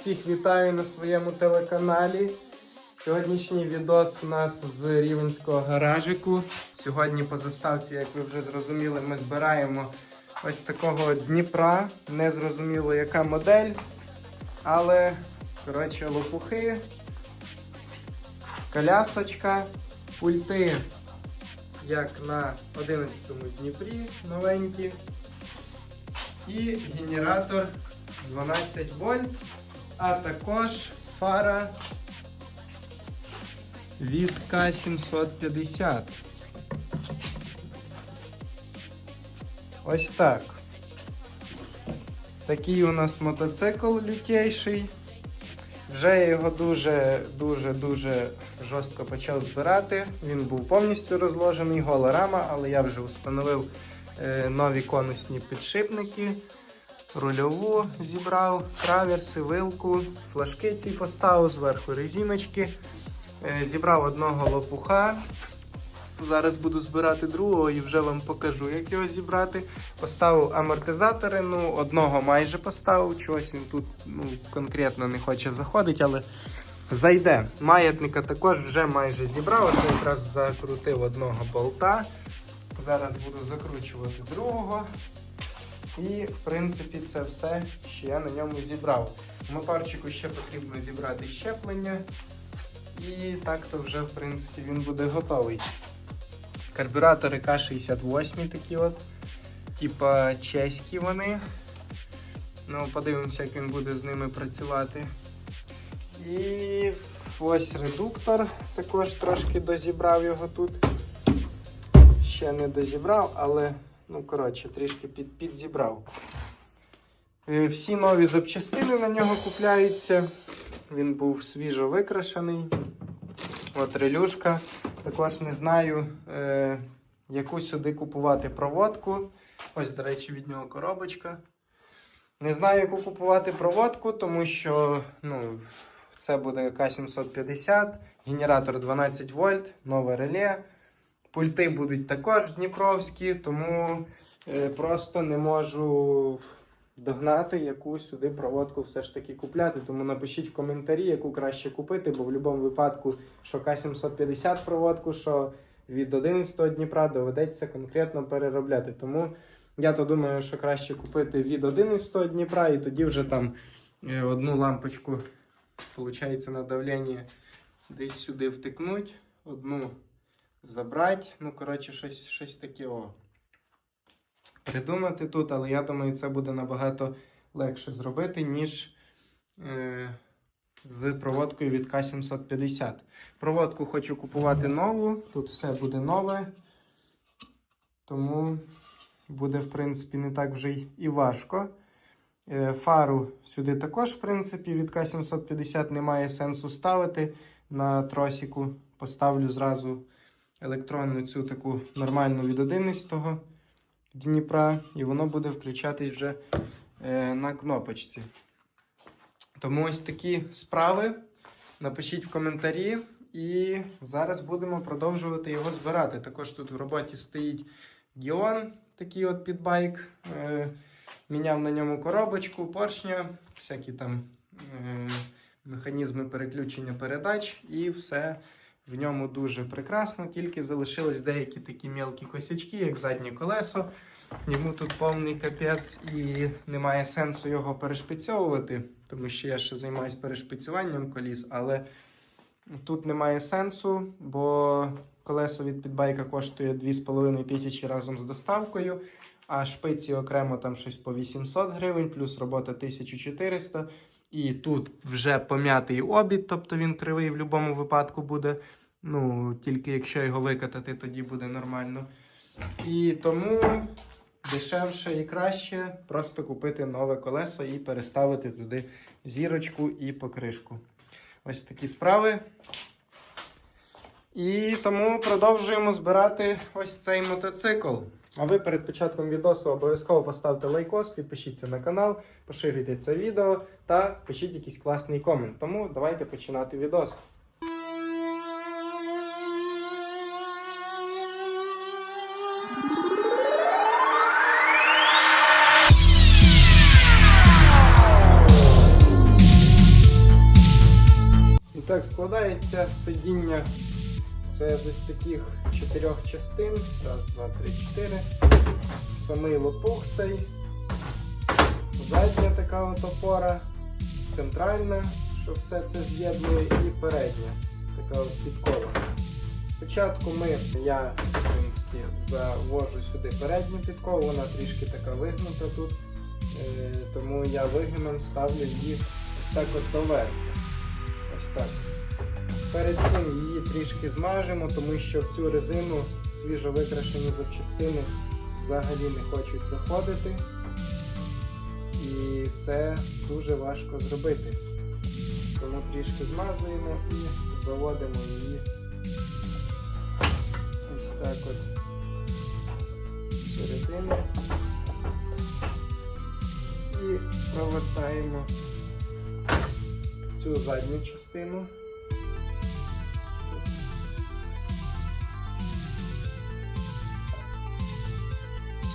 Всіх вітаю на своєму телеканалі. Сьогоднішній відос у нас з рівенського гаражику. Сьогодні по заставці, як ви вже зрозуміли, ми збираємо ось такого Дніпра. Не зрозуміло, яка модель. Але, коротше, лопухи, колясочка, пульти, як на 11-му Дніпрі новенькі. І генератор 12 вольт, а також фара від К750. Ось так. Такий у нас мотоцикл лютейший. Вже я його дуже-дуже-дуже жорстко почав збирати. Він був повністю розложений, гола рама, але я вже встановив е, нові конусні підшипники, рульову зібрав, траверси, вилку, флажки ці поставив, зверху резиночки. Е, зібрав одного лопуха. Зараз буду збирати другого і вже вам покажу, як його зібрати. Поставив амортизатори, ну, одного майже поставив, чогось він тут ну, конкретно не хоче заходити, але зайде. Маятника також вже майже зібрав. Оце якраз закрутив одного болта. Зараз буду закручувати другого. І, в принципі, це все, що я на ньому зібрав. В моторчику ще потрібно зібрати щеплення. І так то вже, в принципі, він буде готовий. Карбюратори К68 такі от. Типа чеські вони. Ну, подивимося, як він буде з ними працювати. І ось редуктор. Також трошки дозібрав його тут. Ще не дозібрав, але, ну, коротше, трішки під, підзібрав. Е, Всі нові запчастини на нього купляються. Він був свіжо викрашений. От релюшка. Також не знаю, е, яку сюди купувати проводку. Ось, до речі, від нього коробочка. Не знаю, яку купувати проводку, тому що ну, це буде К750, генератор 12 вольт, нове реле. Пульти будуть також дніпровські, тому е, просто не можу догнати, яку сюди проводку все ж таки купляти. Тому напишіть в коментарі, яку краще купити, бо в будь-якому випадку, що К750 проводку, що від 11 Дніпра доведеться конкретно переробляти. Тому я то думаю, що краще купити від 11 Дніпра і тоді вже там е, одну лампочку, виходить, на давлення десь сюди втикнуть, одну забрати. Ну, коротше, щось, щось таке. о придумати тут, але я думаю, це буде набагато легше зробити, ніж е, з проводкою від К750. Проводку хочу купувати нову, тут все буде нове, тому буде, в принципі, не так вже і важко. Е, фару сюди також, в принципі, від К750 немає сенсу ставити на тросіку. Поставлю зразу електронну цю таку нормальну від 11-го. Дніпра, і воно буде включатись вже е, на кнопочці. Тому ось такі справи. Напишіть в коментарі, і зараз будемо продовжувати його збирати. Також тут в роботі стоїть Гіон, такий от підбайк. Е, міняв на ньому коробочку, поршня, всякі там е, механізми переключення передач, і все в ньому дуже прекрасно, тільки залишились деякі такі мелкі косячки, як заднє колесо. Йому тут повний капець і немає сенсу його перешпицьовувати, тому що я ще займаюся перешпицюванням коліс, але тут немає сенсу, бо колесо від підбайка коштує 2,5 тисячі разом з доставкою, а шпиці окремо там щось по 800 гривень, плюс робота 1400. І тут вже пом'ятий обід, тобто він кривий в будь-якому випадку буде. Ну, тільки якщо його викатати, тоді буде нормально. І тому дешевше і краще просто купити нове колесо і переставити туди зірочку і покришку. Ось такі справи. І тому продовжуємо збирати ось цей мотоцикл. А ви перед початком відосу обов'язково поставте лайкос, підпишіться на канал, поширюйте це відео та пишіть якийсь класний комент. Тому давайте починати відос. Так складається сидіння. Це з таких чотирьох частин. Раз, два, три, чотири. Самий лопух цей. Задня така от опора, центральна, що все це з'єднує, і передня, така от підкова. Спочатку ми, я в принципі, завожу сюди передню підкову, вона трішки така вигнута тут, е, тому я вигином ставлю її ось так от доверху. Так. Перед цим її трішки змажемо, тому що в цю резину свіжо викрашені запчастини взагалі не хочуть заходити. І це дуже важко зробити. Тому трішки змазуємо і заводимо її ось так от середину і провертаємо цю задню частину.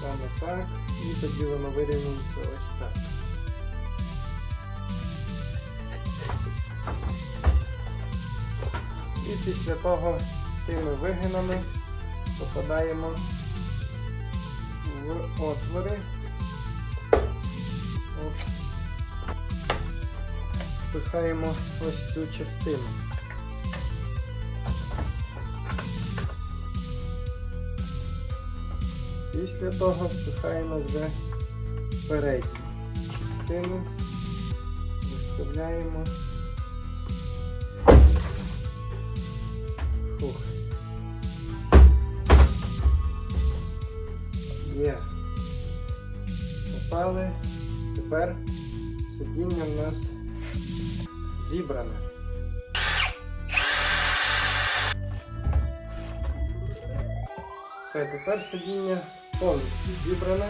Саме так. І тоді воно вирівнюється ось так. І після того тими вигинами попадаємо в отвори. Впихаємо ось цю частину. Після того впихаємо вже передню частину, виставляємо. Фух. Є. Попали. Тепер сидіння в нас зібране. Все, тепер сидіння повністю зібране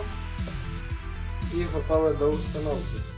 і готове до установки.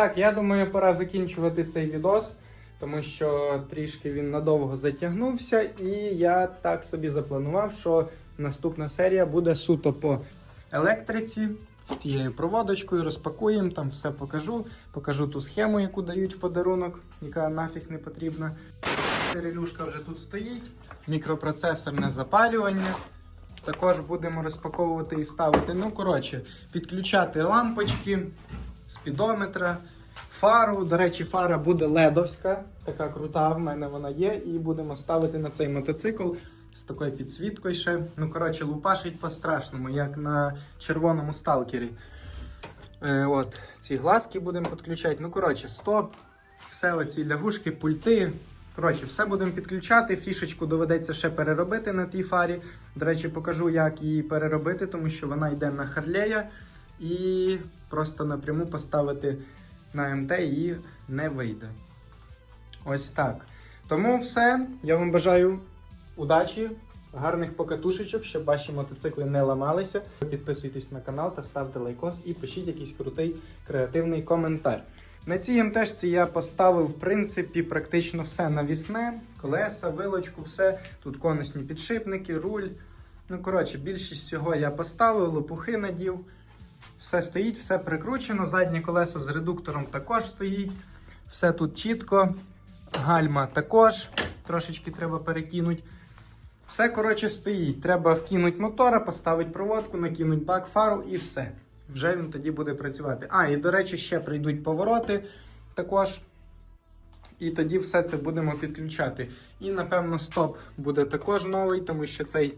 Так, я думаю, пора закінчувати цей відос, тому що трішки він надовго затягнувся, і я так собі запланував, що наступна серія буде суто по електриці. з цією проводочкою, розпакуємо, там все покажу. Покажу ту схему, яку дають в подарунок, яка нафіг не потрібна. Релюшка вже тут стоїть, мікропроцесорне запалювання. Також будемо розпаковувати і ставити. Ну, коротше, підключати лампочки, спідометра, фару. До речі, фара буде ледовська, така крута, в мене вона є. І будемо ставити на цей мотоцикл з такою підсвіткою ще. Ну, коротше, лупашить по-страшному, як на червоному сталкері. Е, от, ці глазки будемо підключати. Ну, коротше, стоп. Все оці лягушки, пульти. Коротше, все будемо підключати. Фішечку доведеться ще переробити на тій фарі. До речі, покажу, як її переробити, тому що вона йде на Харлея і просто напряму поставити на МТ її не вийде. Ось так. Тому все. Я вам бажаю удачі, гарних покатушечок, щоб ваші мотоцикли не ламалися. Підписуйтесь на канал та ставте лайкос і пишіть якийсь крутий креативний коментар. На цій МТшці я поставив, в принципі, практично все навісне, колеса, вилочку, все. Тут конусні підшипники, руль. Ну, коротше, більшість цього я поставив, лопухи надів. Все стоїть, все прикручено. Заднє колесо з редуктором також стоїть. Все тут чітко. Гальма також. Трошечки треба перекинути. Все, коротше, стоїть. Треба вкинути мотора, поставити проводку, накинути бак, фару і все. Вже він тоді буде працювати. А, і до речі, ще прийдуть повороти також. І тоді все це будемо підключати. І, напевно, стоп буде також новий, тому що цей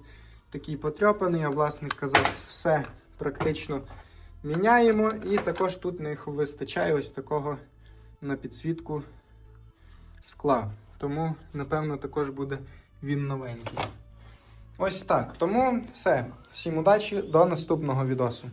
такий потрьопаний, а власник казав, все практично міняємо. І також тут не вистачає ось такого на підсвітку скла. Тому, напевно, також буде він новенький. Ось так. Тому все. Всім удачі, до наступного відосу.